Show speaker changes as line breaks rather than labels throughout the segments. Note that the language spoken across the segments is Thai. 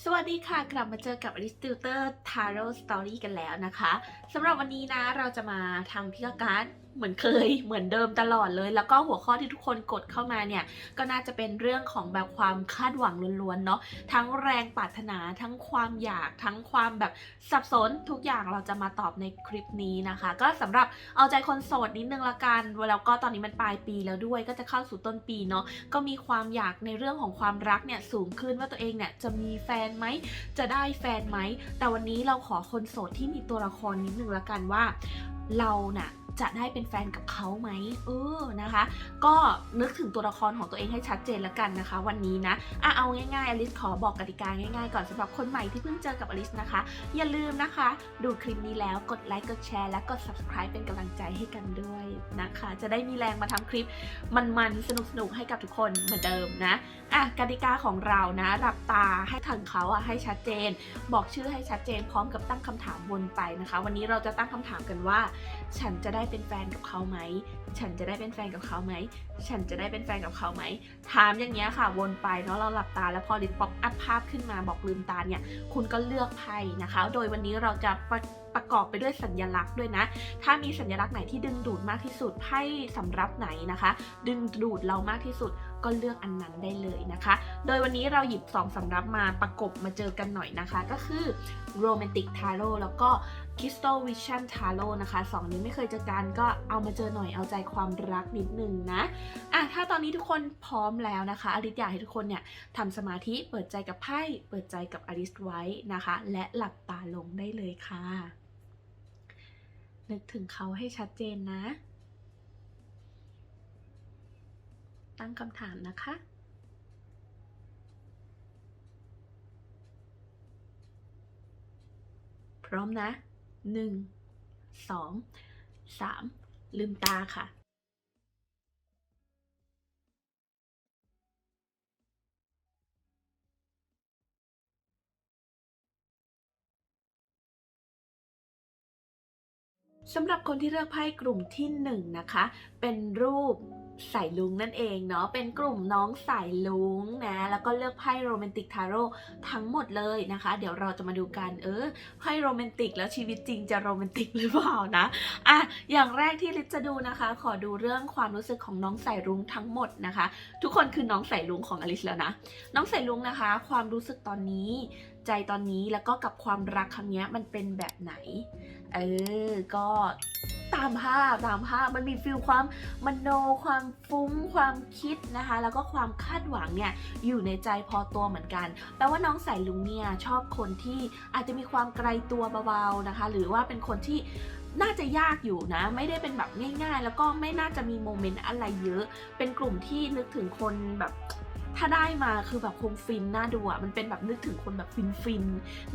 สวัสดีค่ะ กลับมาเจอกับ a r i s t u t o r Tarot Story กันแล้วนะคะสำหรับวันนี้นะเราจะมาทำพิธีการ เหมือนเคยเหมือนเดิมตลอดเลย แล้วก็หัวข้อที่ทุกคนกดเข้ามาเนี่ยก็น่าจะเป็นเรื่องของแบบความคาดหวังล้วนๆเนาะทั้งแรงปรารถนาทั้งความอยากทั้งความแบบสับสนทุกอย่างเราจะมาตอบในคลิปนี้นะคะ ก็สำหรับเอาใจคนโสดนิดนึงละกันแล้วก็ตอนนี้มันปลายปีแล้วด้วย ก็จะเข้าสู่ต้นปีเนาะก็มีความอยากในเรื่องของความรักเนี่ยสูงขึ้นว่าตัวเองเนี่ยจะมีแฟนไหมจะได้แฟนไหมแต่วันนี้เราขอคนโสดที่มีตัวละครนิดนึงละกันว่า เราเน่ะ จะได้เป็นแฟนกับเขาไหมเออนะคะ ก็นึกถึงตัวละครของตัวเองให้ชัดเจนละกันนะคะ วันนี้นะอะเอาง่ายๆอลิสขอบอกกติกาง่ายๆ ก่อนสำหรับคนใหม่ที่เพิ่งเจอกับอลิสนะคะ อย่าลืมนะคะ ดูคลิปนี้แล้วกดไลค์กดแชร์และกด subscribe เป็นกำลังใจให้กันด้วยนะคะ จะได้มีแรงมาทำคลิปมันๆสนุกๆให้กับทุกคนเหมือนเดิมนะอะกติกาของเรานะหลับตาให้ทางเขาอะให้ชัดเจน บอกชื่อให้ชัดเจนพร้อมกับตั้งคำถามวนไปนะคะ วันนี้เราจะตั้งคำถามกันว่า ฉันจะได้เป็นแฟนกับเขาไหม ฉันจะได้เป็นแฟนกับเขาไหม ฉันจะได้เป็นแฟนกับเขาไหม ถามอย่างเงี้ยค่ะ วนไปเนาะเราหลับตาแล้วพอลิปป๊อปอัพภาพขึ้นมาบอกลืมตาเนี่ย คุณก็เลือกไพ่นะคะ โดยวันนี้เราจะประประกอบไปด้วยสัญลักษณ์ด้วยนะ ถ้ามีสัญลักษณ์ไหนที่ดึงดูดมากที่สุดไพ่สำรับไหนนะคะ ดึงดูดเรามากที่สุด ก็เลือกอันนั้นได้เลยนะคะ โดยวันนี้เราหยิบ2สำรับมาประกบมาเจอกันหน่อยนะคะ ก็คือ Romantic Tarot แล้วก็ Crystal Vision Tarot นะคะสองนี้ไม่เคยเจอกันก็เอามาเจอหน่อยเอาใจความรักนิดนึงนะอะถ้าตอนนี้ทุกคนพร้อมแล้วนะคะอลิสอยากให้ทุกคนเนี่ยทำสมาธิเปิดใจกับไพ่เปิดใจกับอลิสไว้นะคะ และหลับตาลงได้เลยค่ะ นึกถึงเขาให้ชัดเจนนะ ตั้งคำถามนะคะ พร้อมนะหนึ่งสองสามลืมตาค่ะสำหรับคนที่เลือกไพ่กลุ่มที่ 1นงนะคะ เป็นรูป สายลุงนั่นเองเนาะเป็นกลุ่มน้องสายลุงนะแล้วก็เลือกไพ่โรแมนติกทาโร่ทั้งหมดเลยนะคะ เดี๋ยวเราจะมาดูกันเออไพ่โรแมนติกแล้วชีวิตจริงจะโรแมนติกหรือเปล่านะอะอย่างแรกที่ลิซจะดูนะคะ ขอดูเรื่องความรู้สึกของน้องสายรุ้งทั้งหมดนะคะ ทุกคนคือน้องสายรุ้งของอลิซแล้วนะน้องสายรุ้งนะคะ ความรู้สึกตอนนี้ใจตอนนี้แล้วก็กับความรักครั้งนี้มันเป็นแบบไหน เออ ก็ ตามภาพตามภาพมันมีฟิลความมโนความฟุ้งความคิดนะคะ แล้วก็ความคาดหวังเนี่ยอยู่ในใจพอตัวเหมือนกันแปลว่าน้องสายลุงเนี่ยชอบคนที่อาจจะมีความไกลตัวเบาๆนะคะ หรือว่าเป็นคนที่น่าจะยากอยู่นะ ไม่ได้เป็นแบบง่าย ๆ แล้วก็ไม่น่าจะมีโมเมนต์อะไรเยอะ เป็นกลุ่มที่นึกถึงคนแบบถ้าได้มาคือแบบคงฟินน่าดูอะมันเป็นแบบนึกถึงคนแบบฟินฟิน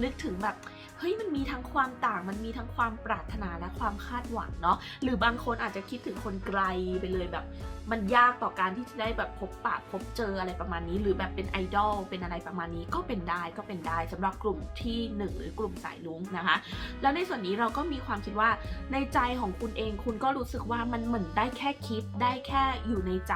นึกถึงแบบ เฮ้ยมันมีทั้งความต่างมันมีทั้งความปรารถนาและความคาดหวังเนาะหรือบางคนอาจจะคิดถึงคนไกลไปเลยแบบ มันยากต่อการที่จะได้แบบพบปะพบเจออะไรประมาณนี้ หรือแบบเป็นไอดอลเป็นอะไรประมาณนี้ก็เป็นได้ก็เป็นได้สำหรับกลุ่มที่หนึ่งหรือกลุ่มสายลุงนะคะ แล้วในส่วนนี้เราก็มีความคิดว่าในใจของคุณเองคุณก็รู้สึกว่ามันเหมือนได้แค่คิดได้แค่อยู่ในใจ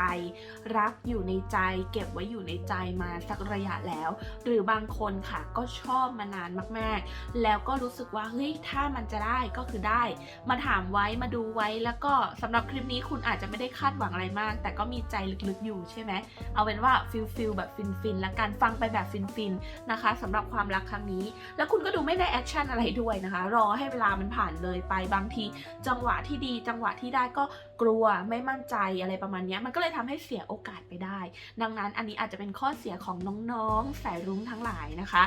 รักอยู่ในใจ เก็บไว้อยู่ในใจมาสักระยะแล้ว หรือบางคนค่ะก็ชอบมานานมาก ๆ แล้วแล้วก็รู้สึกว่าเฮ้ยถ้ามันจะได้ก็คือได้ มาถามไว้มาดูไว้แล้วก็สำหรับคลิปนี้คุณอาจจะไม่ได้คาดหวังอะไรมาก แต่ก็มีใจลึกๆอยู่ใช่ไหมเอาเป็นว่าฟิลฟิลแบบฟินฟินและการฟังไปแบบฟินฟินนะคะสำหรับความรักครั้งนี้ แล้วคุณก็ดูไม่ได้แอคชั่นอะไรด้วยนะคะ รอให้เวลามันผ่านเลยไปบางที จังหวะที่ดีจังหวะที่ได้ก็ กลัวไม่มั่นใจอะไรประมาณนี้มันก็เลยทำให้เสียโอกาสไปได้ ดังนั้นอันนี้อาจจะเป็นข้อเสียของน้องๆสายรุ้งทั้งหลายนะคะ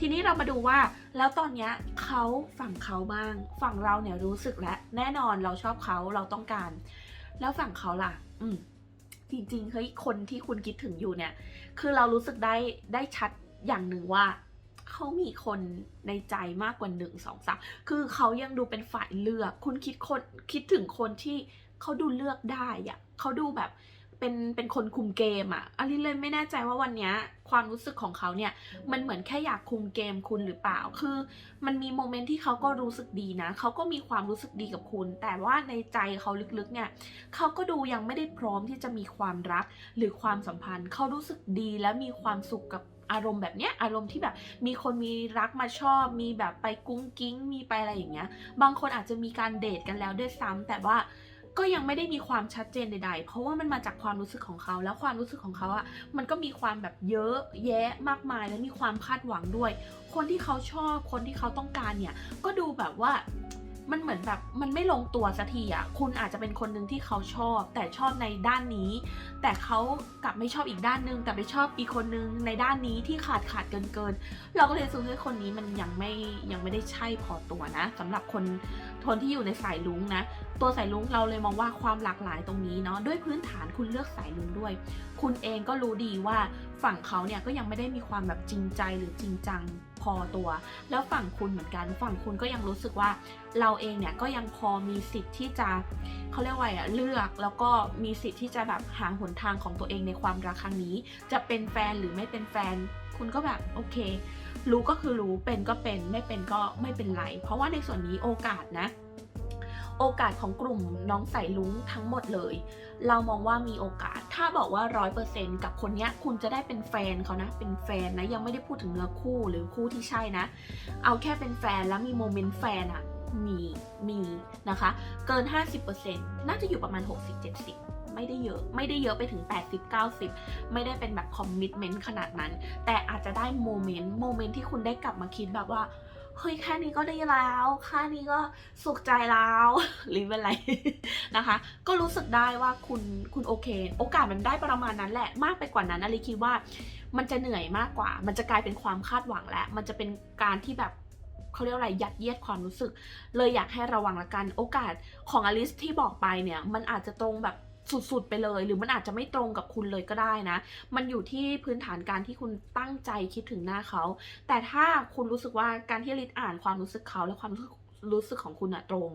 ทีนี้เรามาดูว่าแล้วตอนนี้เขาฝั่งเขาบ้าง ฝั่งเราเนี่ยรู้สึกแล้วแน่นอนเราชอบเขาเราต้องการ แล้วฝั่งเขาล่ะ อืมจริงๆเฮ้ยคนที่คุณคิดถึงอยู่เนี่ย คือเรารู้สึกได้ได้ชัดอย่างหนึ่งว่าเขามีคนในใจมากกว่าหนึ่งสองสามคือเขายังดูเป็นฝ่ายเลือก คุณคิดคนคิดถึงคนที่ เขาดูเลือกได้อะเขาดูแบบเป็นเป็นคนคุมเกมอะอันนี้เลยไม่แน่ใจว่าวันนี้ความรู้สึกของเขาเนี่ย มันเหมือนแค่อยากคุมเกมคุณหรือเปล่า คือ มันมีโมเมนต์ที่เขาก็รู้สึกดีนะ เขาก็มีความรู้สึกดีกับคุณ แต่ว่าในใจเขาลึกๆเนี่ยเขาก็ดูยังไม่ได้พร้อมที่จะมีความรักหรือความสัมพันธ์ เขารู้สึกดีและมีความสุขกับอารมณ์แบบเนี้ยอารมณ์ที่แบบมีคนมีรักมาชอบ มีแบบไปกุ้งกิ้ง มีไปอะไรอย่างเงี้ย บางคนอาจจะมีการเดทกันแล้วด้วยซ้ำแต่ว่า ก็ยังไม่ได้มีความชัดเจนใด ๆ เพราะว่ามันมาจากความรู้สึกของเขา แล้วความรู้สึกของเขาอะมันก็มีความแบบเยอะแยะมากมาย และมีความคาดหวังด้วย คนที่เขาชอบ คนที่เขาต้องการเนี่ย ก็ดูแบบว่ามันเหมือนแบบมันไม่ลงตัวสักทีอะ คุณอาจจะเป็นคนหนึ่งที่เขาชอบ แต่ชอบในด้านนี้ แต่เขากลับไม่ชอบอีกด้านนึง แต่ไปชอบอีกคนนึงในด้านนี้ที่ขาดขาดเกินเกิน เราก็เลยรู้สึกว่าคนนี้มันยังไม่ยังไม่ได้ใช่พอตัวนะสำหรับคนคนที่อยู่ในสายลุงนะ ตัวสายลุงเราเลยมองว่าความหลากหลายตรงนี้เนาะด้วยพื้นฐานคุณเลือกสายลุงด้วย คุณเองก็รู้ดีว่าฝั่งเขาเนี่ยก็ยังไม่ได้มีความแบบจริงใจหรือจริงจังพอตัว แล้วฝั่งคุณเหมือนกัน ฝั่งคุณก็ยังรู้สึกว่าเราเองเนี่ยก็ยังพอมีสิทธิ์ที่จะเขาเรียกว่าอะไรเลือกแล้วก็มีสิทธิ์ที่จะแบบหาหนทางของตัวเองในความรักครั้งนี้ จะเป็นแฟนหรือไม่เป็นแฟน คุณก็แบบโอเค รู้ก็คือรู้เป็นก็เป็นไม่เป็นก็ไม่เป็นไร เพราะว่าในส่วนนี้โอกาสนะ โอกาสของกลุ่มน้องใส่ลุ้งทั้งหมดเลย เรามองว่ามีโอกาส ถ้าบอกว่าร้อยเปอร์เซ็นกับคนเนี้ยคุณจะได้เป็นแฟนเขานะ เป็นแฟนนะ ยังไม่ได้พูดถึงเนื้อคู่หรือคู่ที่ใช่นะ เอาแค่เป็นแฟนแล้วมีโมเมนต์แฟนอะมีมีนะคะ เกิน 50%น่าจะอยู่ประมาณ 60-70 ไม่ได้เยอะ ไม่ได้เยอะไปถึง 80-90 ไม่ได้เป็นแบบคอมมิ t เมนต์ขนาดนั้น แต่อาจจะได้โมเมนต์ โมเมนต์ที่คุณได้กลับมาคิดแบบว่า เฮ้ยแค่นี้ก็ได้แล้วแค่นี้ก็สุขใจแล้วหรือเป็นไรนะคะ ก็รู้สึกได้ว่าคุณคุณโอเค โอกาสมันได้ประมาณนั้นแหละมากไปกว่านั้นอลิคิดว่ามันจะเหนื่อยมากกว่า มันจะกลายเป็นความคาดหวังแล้วมันจะเป็นการที่แบบเขาเรียกอะไรยัดเยียดความรู้สึก เลยอยากให้ระวังละกัน โอกาสของอลิสที่บอกไปเนี่ย มันอาจจะตรงแบบ สุดๆไปเลย หรือมันอาจจะไม่ตรงกับคุณเลยก็ได้นะ มันอยู่ที่พื้นฐานการที่คุณตั้งใจคิดถึงหน้าเขา แต่ถ้าคุณรู้สึกว่าการที่ลิศอ่านความรู้สึกเขาและความรู้สึกรู้สึกของคุณอะตรง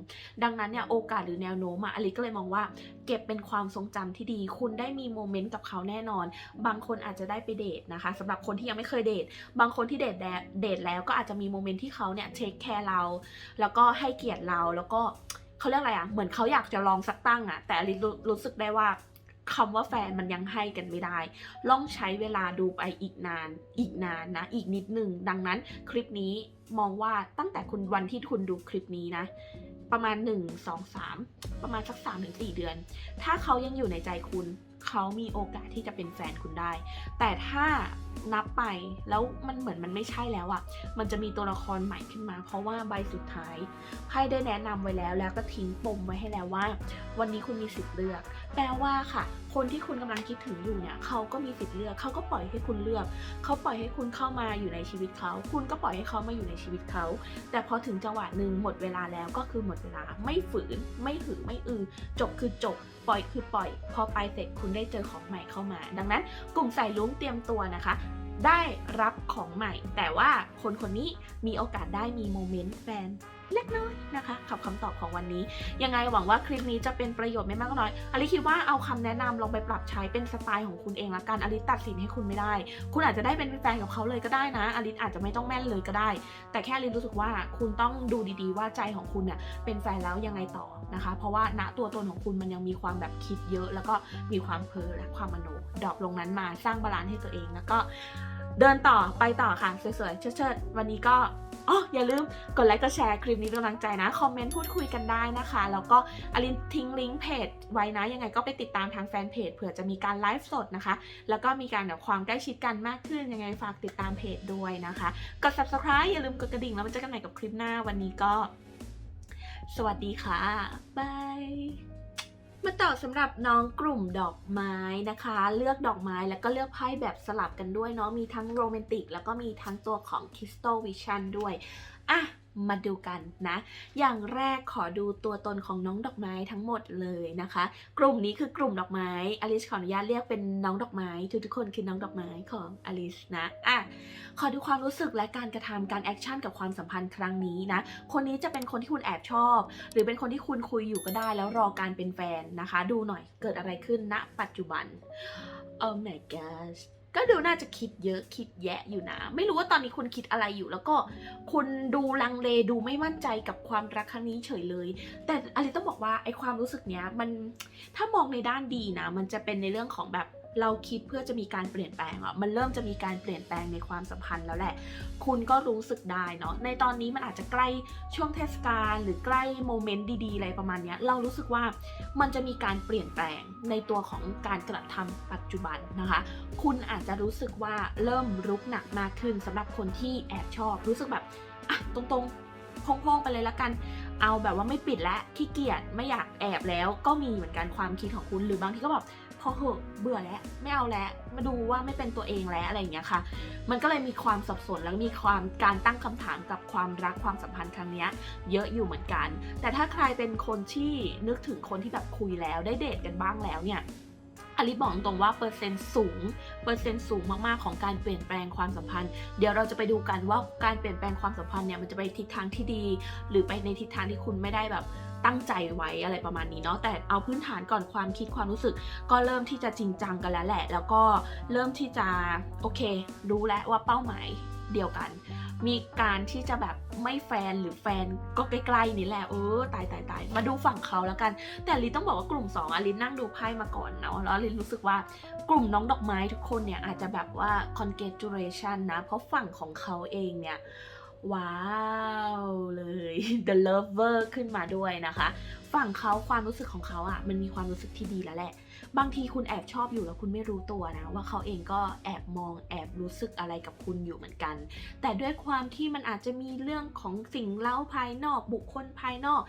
ดังนั้นเนี่ยโอกาสหรือแนวโน้มอะอลิก็เลยมองว่า เก็บเป็นความทรงจำที่ดี คุณได้มีโมเมนต์กับเขาแน่นอน บางคนอาจจะได้ไปเดทนะคะสำหรับคนที่ยังไม่เคยเดท บางคนที่เดทแล้วเดทแล้วก็อาจจะมีโมเมนต์ที่เขาเนี่ยเทคแคร์เรา แล้วก็ให้เกียรติเราแล้วก็ เขาเรียกอะไรอะเหมือนเขาอยากจะลองสักตั้งอะแต่อลิรู้รู้สึกได้ว่าคำว่าแฟนมันยังให้กันไม่ได้ ลองใช้เวลาดูไปอีกนาน อีกนานนะ อีกนิดหนึ่ง ดังนั้นคลิปนี้มองว่าตั้งแต่คุณวันที่คุณดูคลิปนี้นะ ประมาณ 1 2 3 ประมาณสัก3ถึง4เดือน ถ้าเขายังอยู่ในใจคุณ เขามีโอกาสที่จะเป็นแฟนคุณได้ แต่ถ้า นับไปแล้วมันเหมือนมันไม่ใช่แล้วอะ่ะ มันจะมีตัวละครใหม่ขึ้นมา เพราะว่าใบสุดท้ายไพ่ได้แนะนำไว้แล้วแล้วก็ทิ้งปมไว้ให้แล้วว่า วันนี้คุณมีสิทธิ์เลือก แปลว่าค่ะ คนที่คุณกำลังคิดถึงอยู่เนี่ยเขาก็มีสิทธิ์เลือกเขาก็ปล่อยให้คุณเลือกเขาปล่อยให้คุณเข้ามาอยู่ในชีวิตเขา คุณก็ปล่อยให้เขามาอยู่ในชีวิตเขา แต่พอถึงจังหวะหนึ่งหมดเวลาแล้วก็คือหมดเวลาไม่ฝืน ไม่หือไม่อือจบคือจบปล่อยคือปล่อย พอไปเสร็จคุณได้เจอของใหม่เข้ามา ดังนั้นกลุ่มใส่ลุ้งเตรียมตัวนะคะ ได้รับของใหม่ แต่ว่าคนคนนี้มีโอกาสได้มีโมเมนต์แฟน เล็กน้อยนะคะขับคำตอบของวันนี้ ยังไงหวังว่าคลิปนี้จะเป็นประโยชน์ไม่มากก็น้อยอลิคิดว่าเอาคำแนะนำลองไปปรับใช้เป็นสไตล์ของคุณเองละกันอลิตัดสินให้คุณไม่ได้ คุณอาจจะได้เป็นแฟนกับเขาเลยก็ได้นะอลิอาจจะไม่ต้องแม่นเลยก็ได้ แต่แค่อลิรู้สึกว่าคุณต้องดูดีๆ ว่าใจของคุณเนี่ยเป็นแฟนแล้วยังไงต่อนะคะ เพราะว่าณตัวตนของคุณมันยังมีความแบบคิดเยอะ แล้วก็มีความเพ้อและความมโนดรอปลงนั้นมาสร้างบาลานซ์ให้ตัวเองแล้วก็ เดินต่อไปต่อค่ะ สวยๆเชิดๆวันนี้ก็อ๋ออย่าลืมกดไลค์กดแชร์คลิปนี้เป็นกำลังใจนะ คอมเมนต์พูดคุยกันได้นะคะ แล้วก็อลินทิ้งลิงก์เพจไว้นะ ยังไงก็ไปติดตามทางแฟนเพจเผื่อจะมีการไลฟ์สดนะคะ แล้วก็มีการแบบความใกล้ชิดกันมากขึ้น ยังไงฝากติดตามเพจด้วยนะคะ กด subscribe อย่าลืมกดกระดิ่งแล้วมาเจอกันใหม่กับคลิปหน้าวันนี้ก็ สวัสดีค่ะบาย มาต่อสำหรับน้องกลุ่มดอกไม้นะคะ เลือกดอกไม้แล้วก็เลือกไพ่แบบสลับกันด้วยเนาะมีทั้งโรแมนติก แล้วก็มีทั้งตัวของคริสตัลวิชันด้วยอะ มาดูกันนะ อย่างแรกขอดูตัวตนของน้องดอกไม้ทั้งหมดเลยนะคะ กลุ่มนี้คือกลุ่มดอกไม้อลิสขออนุญาตเรียกเป็นน้องดอกไม้ ทุกทุกคนคือน้องดอกไม้ของอลิสนะอะขอดูความรู้สึกและการกระทำการแอคชั่นกับความสัมพันธ์ครั้งนี้นะ คนนี้จะเป็นคนที่คุณแอบชอบ หรือเป็นคนที่คุณคุยอยู่ก็ได้แล้วรอการเป็นแฟนนะคะ ดูหน่อยเกิดอะไรขึ้นณปัจจุบัน Oh my gosh ก็ดูน่าจะคิดเยอะคิดแยะอยู่นะ ไม่รู้ว่าตอนนี้คุณคิดอะไรอยู่ แล้วก็คุณดูลังเลดูไม่มั่นใจกับความรักครั้งนี้เฉยเลย แต่อะไรต้องบอกว่าไอความรู้สึกเนี้ยมันถ้ามองในด้านดีนะ มันจะเป็นในเรื่องของแบบ เราคิดเพื่อจะมีการเปลี่ยนแปลงอะมันเริ่มจะมีการเปลี่ยนแปลงในความสัมพันธ์แล้วแหละ คุณก็รู้สึกได้เนาะในตอนนี้มันอาจจะใกล้ช่วงเทศกาลหรือใกล้โมเมนต์ดีๆอะไรประมาณเนี้ยเรารู้สึกว่ามันจะมีการเปลี่ยนแปลงในตัวของการกระทำปัจจุบันนะคะ คุณอาจจะรู้สึกว่าเริ่มรุกหนักมากขึ้นสำหรับคนที่แอบชอบ รู้สึกแบบอะตรงๆโพ่งๆไปเลยละกันเอาแบบว่าไม่ปิดแล้วขี้เกียจไม่อยากแอบแล้วก็มีเหมือนกันความคิดของคุณหรือบางทีก็แบบ พอเหอะเบื่อแล้วไม่เอาแล้วมาดูว่าไม่เป็นตัวเองแล้วอะไรอย่างเงี้ยค่ะ มันก็เลยมีความสับสนแล้วมีความการตั้งคำถามกับความรักความสัมพันธ์ครั้งเนี้ยเยอะอยู่เหมือนกัน แต่ถ้าใครเป็นคนที่นึกถึงคนที่แบบคุยแล้วได้เดทกันบ้างแล้วเนี่ยอลิบอกตรงว่าเปอร์เซ็นต์สูง เปอร์เซ็นต์สูงมากๆของการเปลี่ยนแปลงความสัมพันธ์ เดี๋ยวเราจะไปดูกันว่าการเปลี่ยนแปลงความสัมพันธ์เนี่ยมันจะไปทิศทางที่ดี หรือไปในทิศทางที่คุณไม่ได้แบบ ตั้งใจไว้อะไรประมาณนี้เนาะแต่เอาพื้นฐานก่อนความคิดความรู้สึก ก็เริ่มที่จะจริงจังกันแล้วแหละ แล้วก็เริ่มที่จะโอเค รู้แล้วว่าเป้าหมายเดียวกัน มีการที่จะแบบไม่แฟนหรือแฟนก็ใกล้ๆนี่แหละเออตายตายตายมาดูฝั่งเขาแล้วกัน แต่ลินต้องบอกว่ากลุ่ม 2อะลินนั่งดูไพ่มาก่อนเนาะแล้วลินรู้สึกว่ากลุ่มน้องดอกไม้ทุกคนเนี่ยอาจจะแบบว่า congratulation นะ เพราะฝั่งของเขาเองเนี่ย ว้าวเลย the lover ขึ้นมาด้วยนะคะ ฝั่งเขาความรู้สึกของเขาอะ่ะมันมีความรู้สึกที่ดีแล้วแหละ บางทีคุณแอบชอบอยู่แล้วคุณไม่รู้ตัวนะ ว่าเขาเองก็แอบมองแอบรู้สึกอะไรกับคุณอยู่เหมือนกัน แต่ด้วยความที่มันอาจจะมีเรื่องของสิ่งเล่าภายนอกบุคคลภายนอก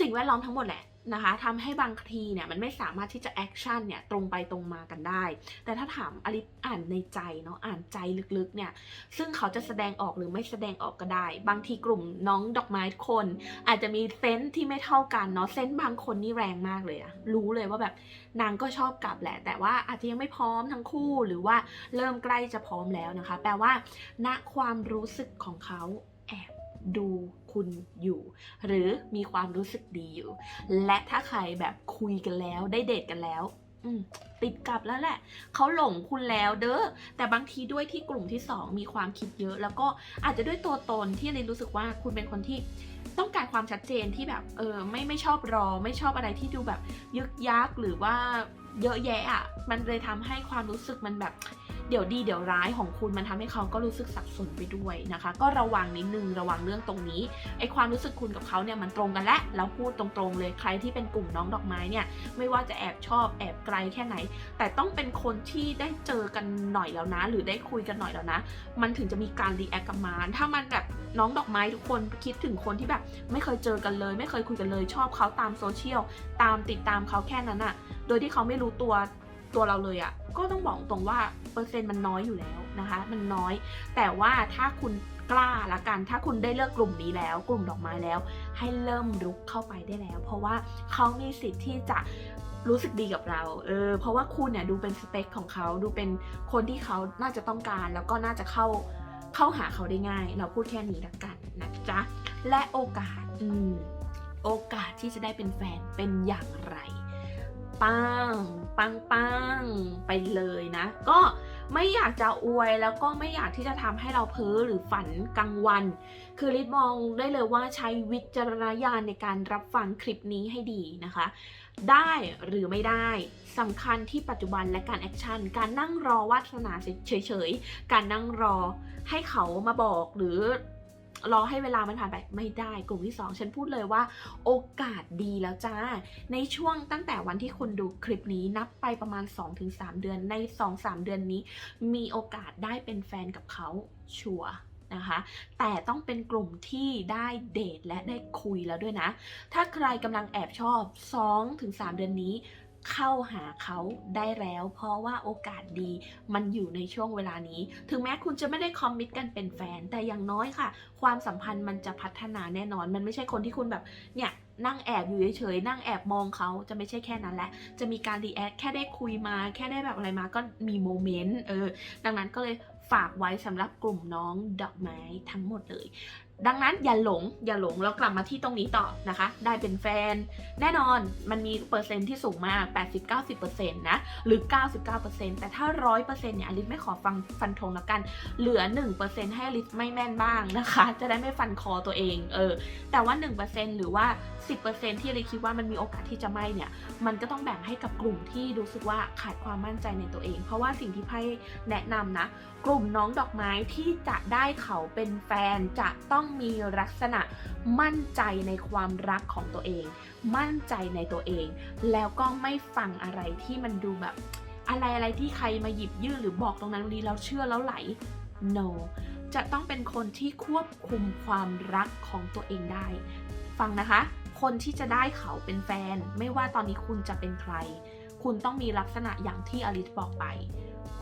สิ่งแวดล้อมทั้งหมดแหละ นะคะทำให้บางทีเนี่ยมันไม่สามารถที่จะแอคชั่นเนี่ยตรงไปตรงมากันได้ แต่ถ้าถามอลิอ่านในใจเนาะอ่านใจลึกๆเนี่ยซึ่งเขาจะแสดงออกหรือไม่แสดงออกก็ได้ บางทีกลุ่มน้องดอกไม้คน อาจจะมีเซนส์ที่ไม่เท่ากันเนาะเซนส์บางคนนี่แรงมากเลยอะรู้เลยว่าแบบนางก็ชอบกลับแหละ แต่ว่าอาจจะยังไม่พร้อมทั้งคู่หรือว่าเริ่มใกล้จะพร้อมแล้วนะคะ แปลว่าณความรู้สึกของเขาแอบดู คุณอยู่ หรือมีความรู้สึกดีอยู่ และถ้าใครแบบคุยกันแล้วได้เดทกันแล้วติดกลับแล้วแหละ เขาหลงคุณแล้วเด้อ แต่บางทีด้วยที่กลุ่มที่ 2 มีความคิดเยอะ แล้วก็อาจจะด้วยตัวตนที่เรนรู้สึกว่าคุณเป็นคนที่ต้องการความชัดเจนที่แบบ เออไม่ไม่ชอบรอ ไม่ชอบอะไรที่ดูแบบยึกยักหรือว่า เยอะแยะอะมันเลยทำให้ความรู้สึกมันแบบเดี๋ยวดีเดี๋ยวร้ายของคุณมันทำให้เขาก็รู้สึกสับสนไปด้วยนะคะ ก็ระวังนิดนึงระวังเรื่องตรงนี้ไอความรู้สึกคุณกับเขาเนี่ยมันตรงกันและแล้วพูดตรงๆเลยใครที่เป็นกลุ่มน้องดอกไม้เนี่ยไม่ว่าจะแอบชอบแอบไกลแค่ไหน แต่ต้องเป็นคนที่ได้เจอกันหน่อยแล้วนะ หรือได้คุยกันหน่อยแล้วนะ มันถึงจะมีการรีแอคกับมันถ้ามันแบบน้องดอกไม้ทุกคนคิดถึงคนที่แบบ ไม่เคยเจอกันเลย ไม่เคยคุยกันเลยชอบเขาตามโซเชียลตามติดตามเขาแค่นั้นอะ โดยที่เขาไม่รู้ตัวตัวเราเลยอะก็ต้องบอกตรงว่าเปอร์เซ็นต์มันน้อยอยู่แล้วนะคะ มันน้อย แต่ว่าถ้าคุณกล้าละกัน ถ้าคุณได้เลือกกลุ่มนี้แล้ว กลุ่มดอกไม้แล้ว ให้เริ่มรุกเข้าไปได้แล้ว เพราะว่าเขามีสิทธิ์ที่จะรู้สึกดีกับเรา เออ เพราะว่าคุณเนี่ยดูเป็นสเปคของเขา ดูเป็นคนที่เขาน่าจะต้องการ แล้วก็น่าจะเข้าเข้าหาเขาได้ง่าย เราพูดแค่นี้ละกันนะจ๊ะ และโอกาส อืม โอกาสที่จะได้เป็นแฟนเป็นอย่างไร ปังปังปังไปเลยนะ ก็ไม่อยากจะอวยแล้วก็ไม่อยากที่จะทำให้เราเพ้อหรือฝันกลางวัน คือลิศมองได้เลยว่าใช้วิจารณญาณในการรับฟังคลิปนี้ให้ดีนะคะ ได้หรือไม่ได้สำคัญที่ปัจจุบันและการแอคชั่น การนั่งรอวาสนาเฉยๆ การนั่งรอให้เขามาบอกหรือ รอให้เวลามันผ่านไปไม่ได้กลุ่มที่ 2 ฉันพูดเลยว่า โอกาสดีแล้วจ้า ในช่วงตั้งแต่วันที่คุณดูคลิปนี้นับไปประมาณ 2-3 เดือนใน 2-3 เดือนนี้ มีโอกาสได้เป็นแฟนกับเขาชัวร์นะคะแต่ต้องเป็นกลุ่มที่ได้เดทและได้คุยแล้วด้วยนะ ถ้าใครกำลังแอบชอบ 2-3 เดือนนี้ เข้าหาเขาได้แล้ว เพราะว่าโอกาสดีมันอยู่ในช่วงเวลานี้ ถึงแม้คุณจะไม่ได้คอมมิตกันเป็นแฟน แต่อย่างน้อยค่ะ ความสัมพันธ์มันจะพัฒนาแน่นอน มันไม่ใช่คนที่คุณแบบเนี่ยนั่งแอบอยู่เฉยๆนั่งแอบมองเขาจะไม่ใช่แค่นั้นแหละ จะมีการรีแอคแค่ได้คุยมา แค่ได้แบบอะไรมาก็มีโมเมนต์เออดังนั้นก็เลยฝากไว้สำหรับกลุ่มน้องดอกไม้ทั้งหมดเลย ดังนั้นอย่าหลงอย่าหลงแล้วกลับมาที่ตรงนี้ต่อนะคะ ได้เป็นแฟน แน่นอนมันมีเปอร์เซ็นที่สูงมาก 80-90%นะหรือ 99%แต่ถ้า 100%เนี่ยอลิสไม่ขอฟังฟันธงแล้วกัน เหลือ 1%ให้อลิสไม่แม่นบ้างนะคะ จะได้ไม่ฟันคอตัวเองเออแต่ว่า 1%หรือว่า 10%ที่อลิสคิดว่ามันมีโอกาสที่จะไม่เนี่ย มันก็ต้องแบ่งให้กับกลุ่มที่รู้สึกว่าขาดความมั่นใจในตัวเอง เพราะว่าสิ่งที่ไพ่แนะนำนะ กลุ่มน้องดอกไม้ที่จะได้เขาเป็นแฟนจะต้องมีลักษณะมั่นใจในความรักของตัวเอง มั่นใจในตัวเอง แล้วก็ไม่ฟังอะไรที่มันดูแบบ อะไรอะไรที่ใครมาหยิบยื่นหรือบอกตรงนั้นตรงนี้เราเชื่อแล้วไหล no จะต้องเป็นคนที่ควบคุมความรักของตัวเองได้ ฟังนะคะ คนที่จะได้เขาเป็นแฟน ไม่ว่าตอนนี้คุณจะเป็นใคร คุณต้องมีลักษณะอย่างที่อลิสบอกไป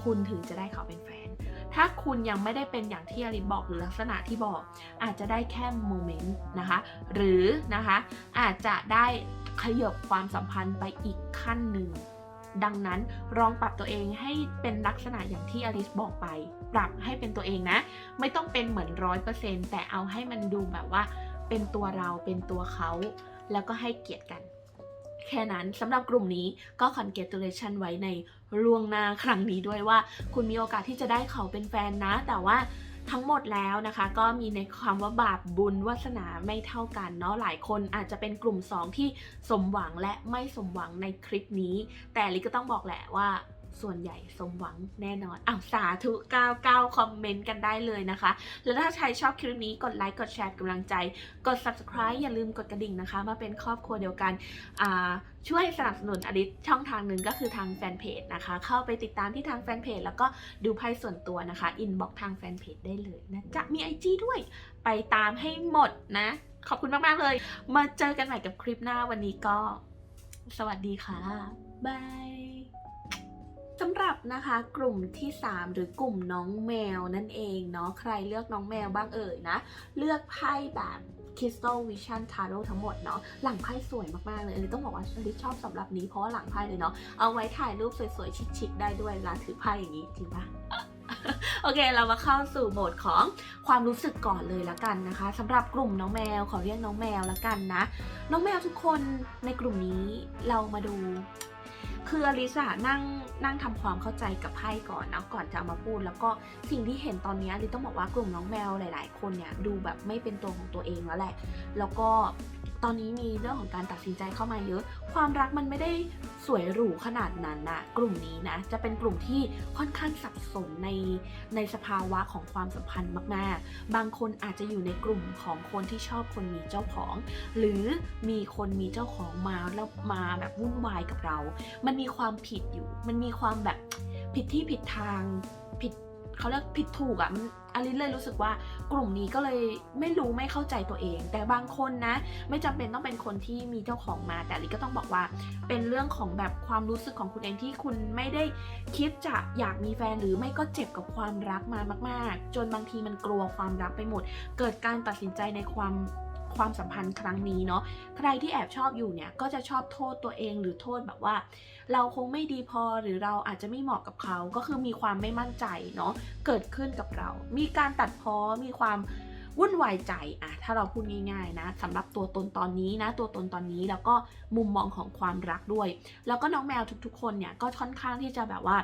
คุณถึงจะได้เขาเป็นแฟน ถ้าคุณยังไม่ได้เป็นอย่างที่อลิสบอกหรือลักษณะที่บอก อาจจะได้แค่โมเมนต์นะคะ หรือนะคะอาจจะได้ขยบความสัมพันธ์ไปอีกขั้นหนึ่งดังนั้นลองปรับตัวเองให้เป็นลักษณะอย่างที่อลิสบอกไป ปรับให้เป็นตัวเองนะ ไม่ต้องเป็นเหมือนร้อยเปอร์เซ็นต์แต่เอาให้มันดูแบบว่า เป็นตัวเราเป็นตัวเขา แล้วก็ให้เกียรติกัน แค่นั้นสำหรับกลุ่มนี้ก็ congratulation ไว้ในล่วงหน้าครั้งนี้ด้วยว่า คุณมีโอกาสที่จะได้เขาเป็นแฟนนะ แต่ว่าทั้งหมดแล้วนะคะ ก็มีในความว่าบาปบุญวาสนาไม่เท่ากันเนาะหลายคนอาจจะเป็นกลุ่ม 2 ที่สมหวังและไม่สมหวังในคลิปนี้ แต่ลิก็ต้องบอกแหละว่า ส่วนใหญ่สมหวังแน่นอนอ้าวสาธุ99คอมเมนต์กันได้เลยนะคะ แล้วถ้าใครชอบคลิปนี้กดไลค์กดแชร์กำลังใจ กด subscribe อย่าลืมกดกระดิ่งนะคะ มาเป็นครอบครัวเดียวกันช่วยสนับสนุนอดิตช่องทางหนึ่งก็คือทางแฟนเพจนะคะ เข้าไปติดตามที่ทางแฟนเพจแล้วก็ดูไพ่ส่วนตัวนะคะ อินบ็อกทางแฟนเพจได้เลยนะจะมี IG ด้วย ไปตามให้หมดนะ ขอบคุณมาก ๆ เลย มาเจอกันใหม่กับคลิปหน้าวันนี้ก็ สวัสดีค่ะบาย สำหรับนะคะกลุ่มที่ 3 หรือกลุ่มน้องแมวนั่นเองเนาะใครเลือกน้องแมวบ้างเอ่ยนะ เลือกไพ่แบบ Crystal Vision Tarot ทั้งหมดเนาะหลังไพ่สวยมาก ๆ เลยอันนี้ต้องบอกว่าอลิชอบสำหรับนี้เพราะว่าหลังไพ่เลยเนาะเอาไว้ถ่ายรูปสวย ๆ ชิค ๆ ได้ด้วยเวลาถือไพ่อย่างนี้จริงปะโอเค เรามาเข้าสู่โหมดของความรู้สึกก่อนเลยละกันนะคะสำหรับกลุ่มน้องแมวขอเรียกน้องแมวละกันนะ น้องแมวทุกคนในกลุ่มนี้เรามาดู คืออลิซ่านั่งนั่งทำความเข้าใจกับไพ่ก่อนนะก่อนจะเอามาพูด แล้วก็สิ่งที่เห็นตอนนี้อลิซต้องบอกว่ากลุ่มน้องแมวหลาย ๆ คนเนี่ยดูแบบไม่เป็นตัวของตัวเองแล้วแหละ แล้วก็ตอนนี้มีเรื่องของการตัดสินใจเข้ามาเยอะ ความรักมันไม่ได้ สวยหรูขนาดนั้นนะกลุ่มนี้นะจะเป็นกลุ่มที่ค่อนข้างสับสนในในสภาวะของความสัมพันธ์มากๆ บางคนอาจจะอยู่ในกลุ่มของคนที่ชอบคนมีเจ้าของ หรือมีคนมีเจ้าของมาแล้วมาแบบวุ่นวายกับเรา มันมีความผิดอยู่ มันมีความแบบผิดที่ผิดทางผิดเขาเรียกผิดถูกอะ่ะมัน อลิสเลยรู้สึกว่ากลุ่มนี้ก็เลยไม่รู้ไม่เข้าใจตัวเอง แต่บางคนนะ ไม่จำเป็นต้องเป็นคนที่มีเจ้าของมา แต่อลิสก็ต้องบอกว่าเป็นเรื่องของแบบความรู้สึกของคุณเองที่คุณไม่ได้คิดจะอยากมีแฟนหรือไม่ก็เจ็บกับความรักมามาก ๆ จนบางทีมันกลัวความรักไปหมด เกิดการตัดสินใจในความ ความสัมพันธ์ครั้งนี้เนาะใครที่แอบชอบอยู่เนี่ยก็จะชอบโทษตัวเองหรือโทษแบบว่า เราคงไม่ดีพอหรือเราอาจจะไม่เหมาะกับเขาก็คือมีความไม่มั่นใจเนาะเกิดขึ้นกับเรา มีการตัดพ้อมีความวุ่นวายใจอะถ้าเราพูดง่ายๆนะสำหรับตัวตนตอนนี้นะ ตัวตนตอนนี้แล้วก็มุมมองของความรักด้วย แล้วก็น้องแมวทุกๆ คนเนี่ยก็ค่อนข้างที่จะแบบว่า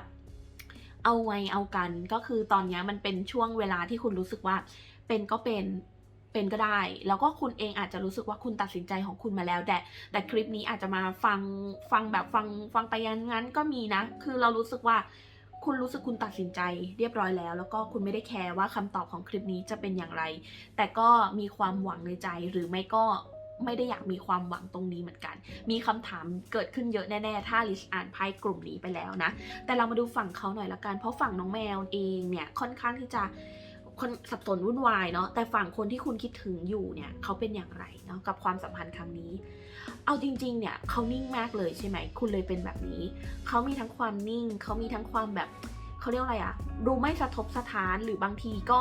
เอาไว้เอากันก็คือตอนนี้มันเป็นช่วงเวลาที่คุณรู้สึกว่าเป็นก็เป็น เป็นก็ได้ แล้วก็คุณเองอาจจะรู้สึกว่าคุณตัดสินใจของคุณมาแล้ว แต่แต่คลิปนี้อาจจะมาฟังฟังแบบฟังฟังไปอยังงั้นก็มีนะ คือเรารู้สึกว่าคุณรู้สึกคุณตัดสินใจเรียบร้อยแล้ว แล้วก็คุณไม่ได้แคร์ว่าคำตอบของคลิปนี้จะเป็นอย่างไร แต่ก็มีความหวังในใจหรือไม่ก็ไม่ได้อยากมีความหวังตรงนี้เหมือนกัน มีคำถามเกิดขึ้นเยอะแน่ ๆ ถ้าลิชอ่านไพ่กลุ่มนี้ไปแล้วนะ แต่เรามาดูฝั่งเขาหน่อยละกัน เพราะฝั่งน้องแมวเองเนี่ยค่อนข้างที่จะ คนสับสนวุ่นวายเนาะแต่ฝั่งคนที่คุณคิดถึงอยู่เนี่ยเขาเป็นอย่างไรเนาะกับความสัมพันธ์ครั้งนี้ เอาจริงๆเนี่ยเขานิ่งมากเลยใช่ไหม คุณเลยเป็นแบบนี้ เขามีทั้งความนิ่ง เขามีทั้งความแบบเขาเรียกอะไรอะดูไม่สะทกสะท้านหรือบางทีก็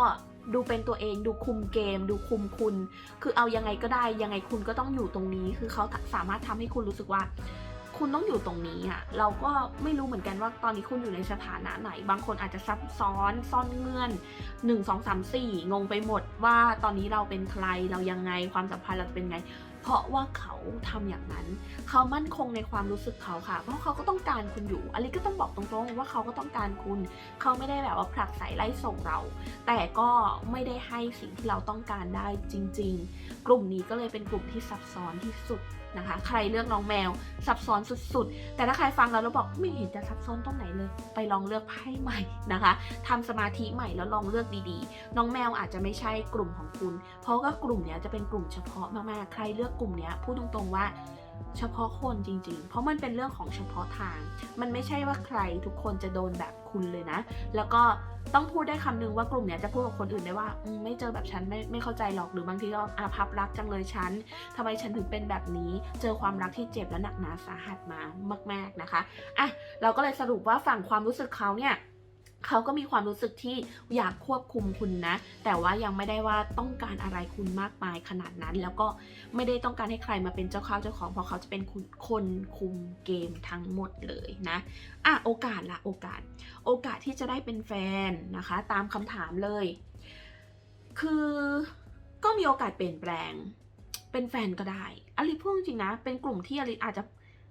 ดูเป็นตัวเองดูคุมเกม ดูคุมคุณ คือเอายังไงก็ได้ยังไงคุณก็ต้องอยู่ตรงนี้ คือเขาสามารถทำให้คุณรู้สึกว่า คุณต้องอยู่ตรงนี้อะเราก็ไม่รู้เหมือนกันว่าตอนนี้คุณอยู่ในสถานะไหน บางคนอาจจะซับซ้อนซ่อนเงื่อน1 2 3 4 งงไปหมดว่าตอนนี้เราเป็นใครเรายังไงความสัมพันธ์เราเป็นไง เพราะว่าเขาทำอย่างนั้น เขามั่นคงในความรู้สึกเขาค่ะ เพราะเขาก็ต้องการคุณอยู่อลิก็ต้องบอกตรงๆว่าเขาก็ต้องการคุณ เขาไม่ได้แบบว่าผลักใส่ไล่ส่งเรา แต่ก็ไม่ได้ให้สิ่งที่เราต้องการได้จริง ๆ กลุ่มนี้ก็เลยเป็นกลุ่มที่ซับซ้อนที่สุดนะคะ ใครเลือกน้องแมวซับซ้อนสุดๆ แต่ถ้าใครฟังแล้วเราบอกไม่เห็นจะซับซ้อนตรงไหนเลย ไปลองเลือกไพ่ใหม่นะคะทำสมาธิใหม่แล้วลองเลือกดีๆ น้องแมวอาจจะไม่ใช่กลุ่มของคุณ เพราะก็กลุ่มเนี้ยจะเป็นกลุ่มเฉพาะมากๆ ใครเลือกกลุ่มเนี้ยพูดตรงๆว่า เฉพาะคนจริงๆ เพราะมันเป็นเรื่องของเฉพาะทาง มันไม่ใช่ว่าใครทุกคนจะโดนแบบคุณเลยนะ แล้วก็ต้องพูดได้คำนึงว่ากลุ่มเนี้ยจะพูดกับคนอื่นได้ว่าอืมไม่เจอแบบฉันไม่ไม่เข้าใจหรอกหรือบางทีก็อาภัพรักจังเลยฉันทำไมฉันถึงเป็นแบบนี้ เจอความรักที่เจ็บและหนักหนาสาหัสมามาก ๆนะคะอะเราก็เลยสรุปว่าฝั่งความรู้สึกเขาเนี่ย เขาก็มีความรู้สึกที่อยากควบคุมคุณนะ แต่ว่ายังไม่ได้ว่าต้องการอะไรคุณมากมายขนาดนั้น แล้วก็ไม่ได้ต้องการให้ใครมาเป็นเจ้าข้าวเจ้าของเพราะเขาจะเป็นคุณคนคุมเกมทั้งหมดเลยนะอะโอกาสละโอกาส โอกาสที่จะได้เป็นแฟนนะคะ ตามคำถามเลย คือก็มีโอกาสเปลี่ยนแปลงเป็นแฟนก็ได้อลิพูดจริงนะ เป็นกลุ่มที่อลิอาจจะ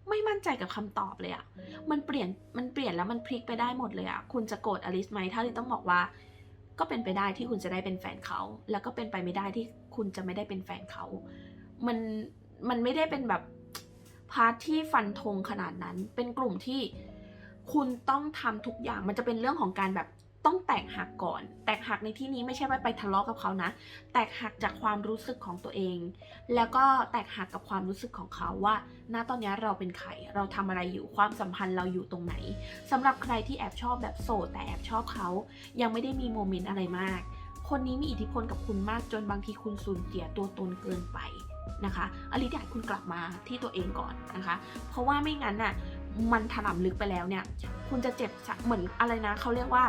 ไม่มั่นใจกับคำตอบเลยอะมันเปลี่ยนมันเปลี่ยนแล้วมันพลิกไปได้หมดเลยอะคุณจะโกรธอลิสไหมถ้าอลิต้องบอกว่า ก็เป็นไปได้ที่คุณจะได้เป็นแฟนเขา แล้วก็เป็นไปไม่ได้ที่คุณจะไม่ได้เป็นแฟนเขา มันมันไม่ได้เป็นแบบพาร์ทที่ฟันธงขนาดนั้น เป็นกลุ่มที่คุณต้องทำทุกอย่าง มันจะเป็นเรื่องของการแบบ ต้องแตกหักก่อน แตกหักในที่นี้ไม่ใช่ว่าไปทะเลาะกับเขานะ แตกหักจากความรู้สึกของตัวเอง แล้วก็แตกหักกับความรู้สึกของเขาว่า ณ ตอนนี้เราเป็นใคร เราทำอะไรอยู่ ความสัมพันธ์เราอยู่ตรงไหนสำหรับใครที่แอบชอบแบบโสดแต่แอบชอบเขา ยังไม่ได้มีโมเมนต์อะไรมาก คนนี้มีอิทธิพลกับคุณมากจนบางทีคุณสูญเสียตัวตนเกินไปนะคะอลิอยากให้คุณกลับมาที่ตัวเองก่อนนะคะ เพราะว่าไม่งั้นน่ะ มันถล่มลึกไปแล้วเนี่ย คุณจะเจ็บเหมือนอะไรนะเขาเรียกว่า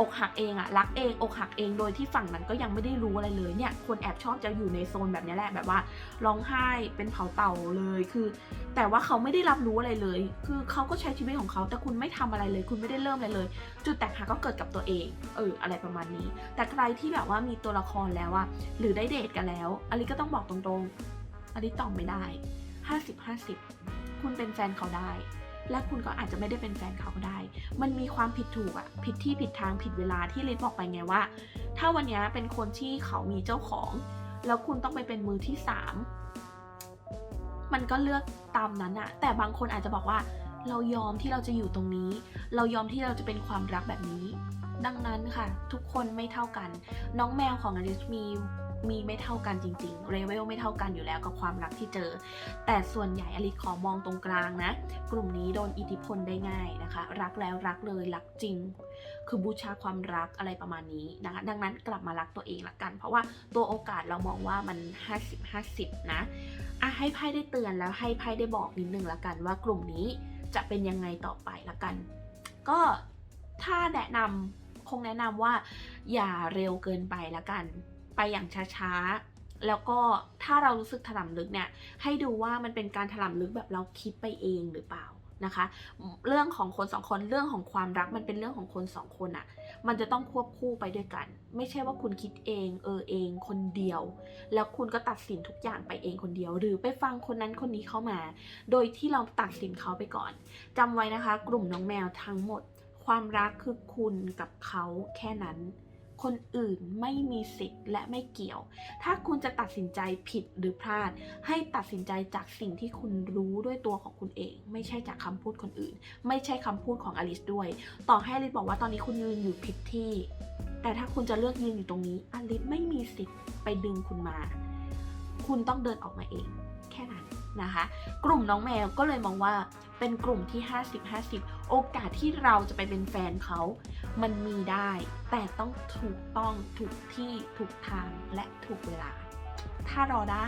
อกหักเองอะรักเองอกหักเองโดยที่ฝั่งนั้นก็ยังไม่ได้รู้อะไรเลยเนี่ยคนแอบชอบจะอยู่ในโซนแบบนี้แหละแบบว่าร้องไห้เป็นเผาเต่าเลยคือ แต่ว่าเขาไม่ได้รับรู้อะไรเลย คือเขาก็ใช้ชีวิตของเขาแต่คุณไม่ทำอะไรเลย คุณไม่ได้เริ่มอะไรเลย จุดแตกหักก็เกิดกับตัวเองเอออะไรประมาณนี้ แต่ใครที่แบบว่ามีตัวละครแล้วอะหรือได้เดทกันแล้วอลิก็ต้องบอกตรงๆอลิตอบไม่ได้ 50 50 คุณเป็นแฟนเขาได้ และคุณก็อาจจะไม่ได้เป็นแฟนเขาก็ได้ มันมีความผิดถูกอะผิดที่ผิดทางผิดเวลาที่ลิศบอกไปไงว่า ถ้าวันนี้เป็นคนที่เขามีเจ้าของ แล้วคุณต้องไปเป็นมือที่สามมันก็เลือกตามนั้นอะแต่บางคนอาจจะบอกว่า เรายอมที่เราจะอยู่ตรงนี้ เรายอมที่เราจะเป็นความรักแบบนี้ ดังนั้นค่ะ ทุกคนไม่เท่ากัน น้องแมวของอลิสมี มีไม่เท่ากันจริงๆเรเวลไม่เท่ากันอยู่แล้วกับความรักที่เจอ แต่ส่วนใหญ่อลิขอมองตรงกลางนะ กลุ่มนี้โดนอิทธิพลได้ง่ายนะคะ รักแล้วรักเลยรักจริง คือบูชาความรักอะไรประมาณนี้นะคะ ดังนั้นกลับมารักตัวเองละกัน เพราะว่าตัวโอกาสเรามองว่ามัน 50-50 นะอะให้ไพ่ได้เตือนแล้วให้ไพ่ได้บอกนิดนึงละกันว่ากลุ่มนี้จะเป็นยังไงต่อไปละกัน ก็ถ้าแนะนำคงแนะนำว่าอย่าเร็วเกินไปละกัน ไปอย่างช้าๆ แล้วก็ถ้าเรารู้สึกถล่มลึกเนี่ย ให้ดูว่ามันเป็นการถล่มลึกแบบเราคิดไปเองหรือเปล่านะคะ เรื่องของคนสองคนเรื่องของความรักมันเป็นเรื่องของคนสองคนอะมันจะต้องควบคู่ไปด้วยกัน ไม่ใช่ว่าคุณคิดเอง เออเองคนเดียว แล้วคุณก็ตัดสินทุกอย่างไปเองคนเดียว หรือไปฟังคนนั้นคนนี้เข้ามา โดยที่เราตัดสินเขาไปก่อนจำไว้นะคะ กลุ่มน้องแมวทั้งหมด ความรักคือคุณกับเขาแค่นั้น คนอื่นไม่มีสิทธิ์และไม่เกี่ยว ถ้าคุณจะตัดสินใจผิดหรือพลาด ให้ตัดสินใจจากสิ่งที่คุณรู้ด้วยตัวของคุณเอง ไม่ใช่จากคำพูดคนอื่น ไม่ใช่คำพูดของอลิสด้วย ต่อให้อลิสบอกว่าตอนนี้คุณยืนอยู่ผิดที่ แต่ถ้าคุณจะเลือกยืนอยู่ตรงนี้อลิสไม่มีสิทธิ์ไปดึงคุณมา คุณต้องเดินออกมาเอง แค่นั้นนะคะ กลุ่มน้องแมวก็เลยมองว่า เป็นกลุ่มที่ 50-50 โอกาสที่เราจะไปเป็นแฟนเขา มันมีได้ แต่ต้องถูกต้องถูกที่ถูกทางและถูกเวลา ถ้ารอได้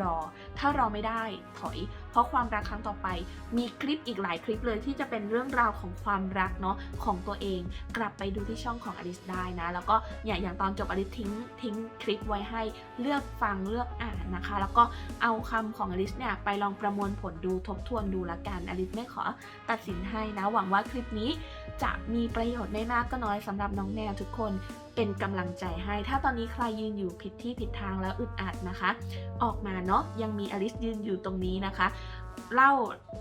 รอ ถ้ารอไม่ได้ถอย เพราะความรักครั้งต่อไป มีคลิปอีกหลายคลิปเลยที่จะเป็นเรื่องราวของความรักเนาะของตัวเอง กลับไปดูที่ช่องของอลิสได้นะ แล้วก็อย่าอย่างตอนจบอลิสทิ้งทิ้งคลิปไว้ให้เลือกฟังเลือกอ่านนะคะ แล้วก็เอาคำของอลิสเนี่ยไปลองประมวลผลดูทบทวนดูละกันอลิสไม่ขอตัดสินให้นะ หวังว่าคลิปนี้จะมีประโยชน์ไม่มากก็น้อยสำหรับน้องแนวทุกคนเป็นกำลังใจให้ ถ้าตอนนี้ใครยืนอยู่ผิดที่ผิดทางแล้วอึดอัดนะคะ ออกมาเนาะยังมีอลิสยืนอยู่ตรงนี้นะคะเล่า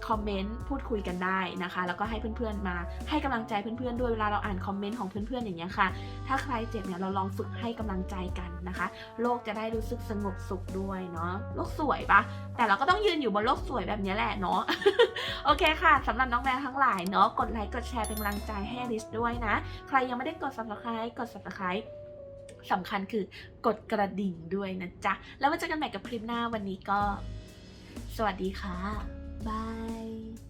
คอมเมนต์พูดคุยกันได้นะคะ แล้วก็ให้เพื่อนๆมาให้กำลังใจเพื่อนๆด้วยเวลาเราอ่านคอมเมนต์ของเพื่อนๆอย่างเงี้ยค่ะ ถ้าใครเจ็บเนี่ยเราลองฝึกให้กำลังใจกันนะคะ โลกจะได้รู้สึกสงบสุขด้วยเนาะโลกสวยปะแต่เราก็ต้องยืนอยู่บนโลกสวยแบบนี้แหละเนาะโอเคค่ะสำหรับน้องแมวทั้งหลายเนาะกดไลค์กดแชร์เป็นกำลังใจให้อลิสด้วยนะ ใครยังไม่ได้กด subscribe กด subscribe สำคัญคือกดกระดิ่งด้วยนะจ๊ะ แล้วมาเจอกันใหม่กับคลิปหน้าวันนี้ก็ สวัสดีค่ะบาย